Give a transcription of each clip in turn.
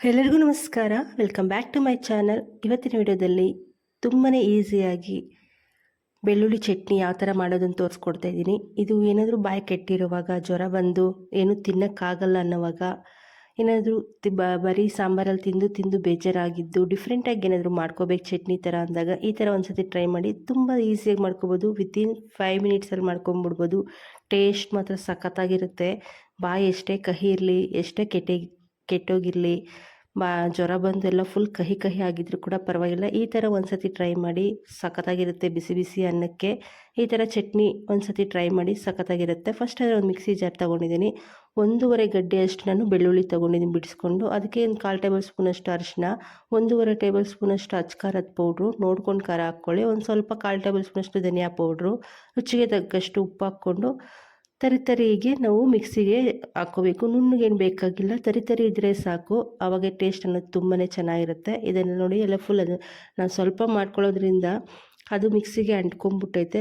ಎಲ್ಲರಿಗೂ ನಮಸ್ಕಾರ. Welcome back to my channel ಇವತ್ತಿನ ವಿಡಿಯೋದಲ್ಲಿ ತುಂಬಾ ಈಸಿಯಾಗಿ ಬೆಳ್ಳುಳ್ಳಿ ಚಟ್ನಿ ಯಾವ ಥರ ಮಾಡೋದನ್ನು ತೋರಿಸ್ಕೊಡ್ತಾ ಇದ್ದೀನಿ. ಇದು ಏನಾದರೂ ಬಾಯಿ ಕೆಟ್ಟಿರುವಾಗ, ಜ್ವರ ಬಂದು ಏನೂ ತಿನ್ನೋಕ್ಕಾಗಲ್ಲ ಅನ್ನೋವಾಗ, ಏನಾದರೂ ಬ ಬರೀ ಸಾಂಬಾರಲ್ಲಿ ತಿಂದು ತಿಂದು ಬೇಜಾರಾಗಿದ್ದು ಡಿಫ್ರೆಂಟಾಗಿ ಏನಾದರೂ ಮಾಡ್ಕೋಬೇಕು ಚಟ್ನಿ ಥರ ಅಂದಾಗ, ಈ ಥರ ಒಂದು ಸತಿ ಟ್ರೈ ಮಾಡಿ ತುಂಬ ಈಸಿಯಾಗಿ ಮಾಡ್ಕೋಬೋದು. ವಿತಿನ್ ಫೈವ್ ಮಿನಿಟ್ಸಲ್ಲಿ ಮಾಡ್ಕೊಂಬಿಡ್ಬೋದು. ಟೇಸ್ಟ್ ಮಾತ್ರ ಸಖತ್ತಾಗಿರುತ್ತೆ. ಬಾಯಿ ಎಷ್ಟೇ ಕಹಿ ಇರಲಿ, ಎಷ್ಟೇ ಕೆಟ್ಟಿ ಕೆಟ್ಟೋಗಿರಲಿ, ಬಾ, ಜ್ವರ ಬಂದು ಎಲ್ಲ ಫುಲ್ ಕಹಿ ಕಹಿ ಆಗಿದ್ರು ಕೂಡ ಪರವಾಗಿಲ್ಲ. ಈ ಥರ ಒಂದು ಸತಿ ಟ್ರೈ ಮಾಡಿ ಸಖತ್ತಾಗಿರುತ್ತೆ ಬಿಸಿ ಬಿಸಿ ಅನ್ನಕ್ಕೆ. ಈ ಥರ ಚಟ್ನಿ ಒಂದು ಸತಿ ಟ್ರೈ ಮಾಡಿ ಸಖತ್ತಾಗಿರುತ್ತೆ. ಫಸ್ಟ್ ಅದರ ಒಂದು ಮಿಕ್ಸಿ ಜಾರ್ ತೊಗೊಂಡಿದ್ದೀನಿ. ಒಂದೂವರೆ ಗಡ್ಡೆಯಷ್ಟು ನಾನು ಬೆಳ್ಳುಳ್ಳಿ ತೊಗೊಂಡಿದ್ದೀನಿ ಬಿಡಿಸ್ಕೊಂಡು. ಅದಕ್ಕೆ ಒಂದು ಕಾಲು ಟೇಬಲ್ ಸ್ಪೂನಷ್ಟು ಅರಿಶಿನ ಒಂದೂವರೆ ಟೇಬಲ್ ಸ್ಪೂನಷ್ಟು ಅಚ್ಕಾರದ ಪೌಡ್ರು ನೋಡ್ಕೊಂಡು ಖಾರ ಹಾಕ್ಕೊಳ್ಳಿ. ಒಂದು ಸ್ವಲ್ಪ ಕಾಲು ಟೇಬಲ್ ಸ್ಪೂನಷ್ಟು ಧನಿಯಾ ಪೌಡ್ರು ರುಚಿಗೆ ತಕ್ಕಷ್ಟು ಉಪ್ಪು ಹಾಕ್ಕೊಂಡು ತರಿ ತರಿಗೆ ನಾವು ಮಿಕ್ಸಿಗೆ ಹಾಕೋಬೇಕು ನುಣ್ಣಗೇನು ಬೇಕಾಗಿಲ್ಲ ತರಿತರಿ ತರಿ ಇದ್ದರೆ ಸಾಕು. ಆವಾಗ ಟೇಸ್ಟ್ ಅನ್ನೋದು ತುಂಬಾ ಚೆನ್ನಾಗಿರುತ್ತೆ. ಇದನ್ನು ನೋಡಿ ಎಲ್ಲ ಫುಲ್ ಅದು. ನಾನು ಸ್ವಲ್ಪ ಮಾಡ್ಕೊಳ್ಳೋದ್ರಿಂದ ಅದು ಮಿಕ್ಸಿಗೆ ಅಂಟ್ಕೊಂಬಿಟ್ಟೈತೆ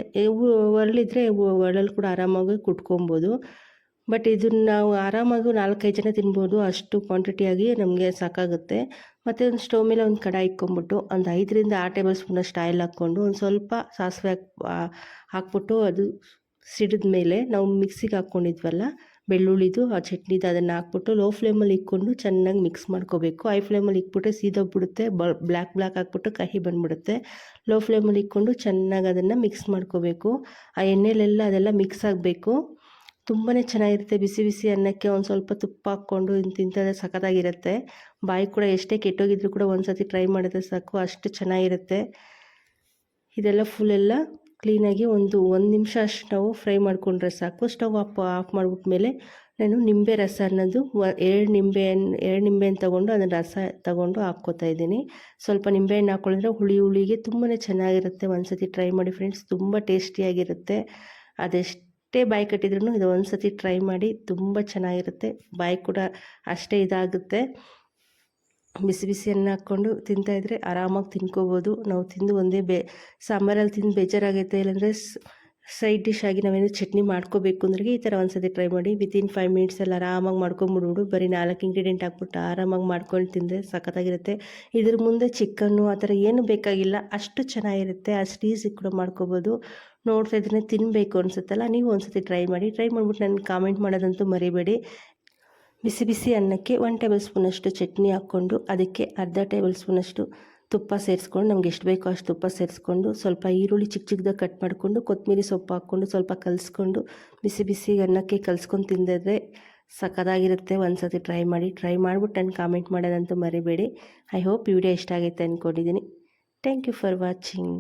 ಒರಳಿದ್ರೆ ಒರಳಲ್ಲಿ ಕೂಡ ಆರಾಮಾಗಿ ಕುಟ್ಕೊಬೋದು. ಬಟ್ ಇದನ್ನು ನಾವು ಆರಾಮಾಗಿ ನಾಲ್ಕೈದು ಜನ ತಿನ್ಬೋದು. ಅಷ್ಟು ಕ್ವಾಂಟಿಟಿಯಾಗಿ ನಮಗೆ ಸಾಕಾಗುತ್ತೆ. ಮತ್ತು ಒಂದು ಸ್ಟವ್ ಮೇಲೆ ಒಂದು ಕಡಾಯಿ ಇಕ್ಕೊಂಬಿಟ್ಟು ಒಂದು ಐದರಿಂದ ಆರು ಟೇಬಲ್ ಸ್ಪೂನಷ್ಟು ಆಯಿಲ್ ಹಾಕ್ಕೊಂಡು ಒಂದು ಸ್ವಲ್ಪ ಸಾಸಿವೆ ಹಾಕಿ ಹಾಕ್ಬಿಟ್ಟು ಅದು ಸಿಡಿದ ಮೇಲೆ ನಾವು ಮಿಕ್ಸಿಗೆ ಹಾಕ್ಕೊಂಡಿದ್ವಲ್ಲ, ಬೆಳ್ಳುಳ್ಳಿದು ಆ ಚಟ್ನಿದು ಅದನ್ನು ಹಾಕ್ಬಿಟ್ಟು ಲೋ ಫ್ಲೇಮಲ್ಲಿ ಇಕ್ಕೊಂಡು ಚೆನ್ನಾಗಿ ಮಿಕ್ಸ್ ಮಾಡ್ಕೋಬೇಕು. ಐ ಫ್ಲೇಮಲ್ಲಿ ಇಕ್ಬಿಟ್ಟು ಸೀದೋಗ್ಬಿಡುತ್ತೆ, ಬ ಬ್ಲ್ಯಾಕ್ ಬ್ಲ್ಯಾಕ್ ಹಾಕ್ಬಿಟ್ಟು ಕಹಿ ಬಂದ್ಬಿಡುತ್ತೆ. ಲೋ ಫ್ಲೇಮಲ್ಲಿ ಇಕ್ಕೊಂಡು ಚೆನ್ನಾಗಿ ಅದನ್ನು ಮಿಕ್ಸ್ ಮಾಡ್ಕೋಬೇಕು. ಆ ಎಣ್ಣೆಲೆಲ್ಲ ಅದೆಲ್ಲ ಮಿಕ್ಸ್ ಆಗಬೇಕು. ತುಂಬಾ ಚೆನ್ನಾಗಿರುತ್ತೆ, ಬಿಸಿ ಬಿಸಿ ಅನ್ನಕ್ಕೆ ಒಂದು ಸ್ವಲ್ಪ ತುಪ್ಪ ಹಾಕ್ಕೊಂಡು ತಿಂತದೆ ಸಖತ್ತಾಗಿರುತ್ತೆ. ಬಾಯಿ ಕೂಡ ಎಷ್ಟೇ ಕೆಟ್ಟೋಗಿದ್ರು ಕೂಡ ಒಂದು ಸತಿ ಟ್ರೈ ಮಾಡಿದ್ರೆ ಸಾಕು, ಅಷ್ಟು ಚೆನ್ನಾಗಿರುತ್ತೆ. ಇದೆಲ್ಲ ಫುಲ್ಲೆಲ್ಲ ಕ್ಲೀನಾಗಿ ಒಂದು ಒಂದು ನಿಮಿಷ ಅಷ್ಟು ನಾವು ಫ್ರೈ ಮಾಡಿಕೊಂಡ್ರೆ ಸಾಕು. ಸ್ಟವ್ ಆಫ್ ಆಫ್ ಮಾಡಿಬಿಟ್ಮೇಲೆ ನಾನು ನಿಂಬೆ ರಸ ಅನ್ನೋದು ಎರಡು ನಿಂಬೆ ಎರಡು ನಿಂಬೆಹಣ್ಣು ತೊಗೊಂಡು ಅದನ್ನು ರಸ ತಗೊಂಡು ಹಾಕ್ಕೋತಾ ಇದ್ದೀನಿ. ಸ್ವಲ್ಪ ನಿಂಬೆಹಣ್ಣು ಹಾಕ್ಕೊಳ್ಳಿದ್ರೆ ಹುಳಿ ಹುಳಿಗೆ ತುಂಬಾ ಚೆನ್ನಾಗಿರುತ್ತೆ. ಒಂದು ಸತಿ ಟ್ರೈ ಮಾಡಿ ಫ್ರೆಂಡ್ಸ್, ತುಂಬ ಟೇಸ್ಟಿಯಾಗಿರುತ್ತೆ. ಅದೆಷ್ಟೇ ಬಾಯಿ ಕಟ್ಟಿದ್ರೂ ಇದು ಒಂದು ಸತಿ ಟ್ರೈ ಮಾಡಿ ತುಂಬ ಚೆನ್ನಾಗಿರುತ್ತೆ. ಬಾಯಿ ಕೂಡ ಅಷ್ಟೇ ಇದಾಗುತ್ತೆ. ಬಿಸಿ ಬಿಸಿ ಅನ್ನ ಹಾಕ್ಕೊಂಡು ತಿಂತಾಯಿದ್ರೆ ಆರಾಮಾಗಿ ತಿನ್ಕೋಬೋದು. ನಾವು ತಿಂದು ಒಂದೇ ಬೇ, ಸಾಂಬಾರಲ್ಲಿ ತಿಂದು ಬೇಜಾರಾಗೈತೆ ಇಲ್ಲಾಂದರೆ ಸೈಡ್ ಡಿಶ್ ಆಗಿ ನಾವೇನು ಚಟ್ನಿ ಮಾಡ್ಕೋಬೇಕು ಅಂದ್ರೆ ಈ ಥರ ಒಂದ್ಸತಿ ಟ್ರೈ ಮಾಡಿ. ವಿತಿನ್ ಫೈವ್ ಮಿನಿಟ್ಸಲ್ಲಿ ಆರಾಮಾಗಿ ಮಾಡ್ಕೊಂಬಿಡ್ಬಿಡು. ಬರೀ ನಾಲ್ಕು ಇಂಗ್ರೀಡಿಯೆಂಟ್ ಹಾಕ್ಬಿಟ್ಟು ಆರಾಮಾಗಿ ಮಾಡ್ಕೊಂಡು ತಿಂದರೆ ಸಖತ್ತಾಗಿರುತ್ತೆ. ಇದ್ರ ಮುಂದೆ ಚಿಕನ್ನು ಆ ಥರ ಏನು ಬೇಕಾಗಿಲ್ಲ. ಅಷ್ಟು ಚೆನ್ನಾಗಿರುತ್ತೆ. ಅಷ್ಟು ಈಸಿ ಕೂಡ ಮಾಡ್ಕೋಬೋದು. ನೋಡ್ತಾ ಇದ್ರೆ ತಿನ್ನಬೇಕು ಅನ್ಸುತ್ತಲ್ಲ. ನೀವು ಒಂದ್ಸತಿ ಟ್ರೈ ಮಾಡಿ. ಟ್ರೈ ಮಾಡಿಬಿಟ್ಟು ನನಗೆ ಕಾಮೆಂಟ್ ಮಾಡೋದಂತೂ ಮರಿಬೇಡಿ. ಬಿಸಿ ಬಿಸಿ ಅನ್ನಕ್ಕೆ ಒನ್ ಟೇಬಲ್ ಸ್ಪೂನಷ್ಟು ಚಟ್ನಿ ಹಾಕ್ಕೊಂಡು ಅದಕ್ಕೆ ಅರ್ಧ ಟೇಬಲ್ ಸ್ಪೂನಷ್ಟು ತುಪ್ಪ ಸೇರಿಸ್ಕೊಂಡು ನಮ್ಗೆ ಎಷ್ಟು ಬೇಕೋ ಅಷ್ಟು ತುಪ್ಪ ಸೇರಿಸ್ಕೊಂಡು ಸ್ವಲ್ಪ ಈರುಳ್ಳಿ ಚಿಕ್ಕ ಚಿಕ್ಕದಾಗಿ ಕಟ್ ಮಾಡಿಕೊಂಡು ಕೊತ್ತಂಬರಿ ಸೊಪ್ಪು ಹಾಕ್ಕೊಂಡು ಸ್ವಲ್ಪ ಕಲಿಸ್ಕೊಂಡು ಬಿಸಿ ಬಿಸಿ ಅನ್ನಕ್ಕೆ ಕಲಿಸ್ಕೊಂಡು ತಿಂದಿದ್ರೆ ಸಖತ್ತಾಗಿರುತ್ತೆ. ಒಂದು ಸತಿ ಟ್ರೈ ಮಾಡಿ ಟ್ರೈ ಮಾಡಿಬಿಟ್ಟು ನಾನು ಕಾಮೆಂಟ್ ಮಾಡೋದಂತೂ ಮರಿಬೇಡಿ. ಐ ಹೋಪ್ ವಿಡಿಯೋ ಇಷ್ಟ ಆಗೈತೆ ಅಂದ್ಕೊಂಡಿದ್ದೀನಿ ಥ್ಯಾಂಕ್ ಯು ಫಾರ್ ವಾಚಿಂಗ್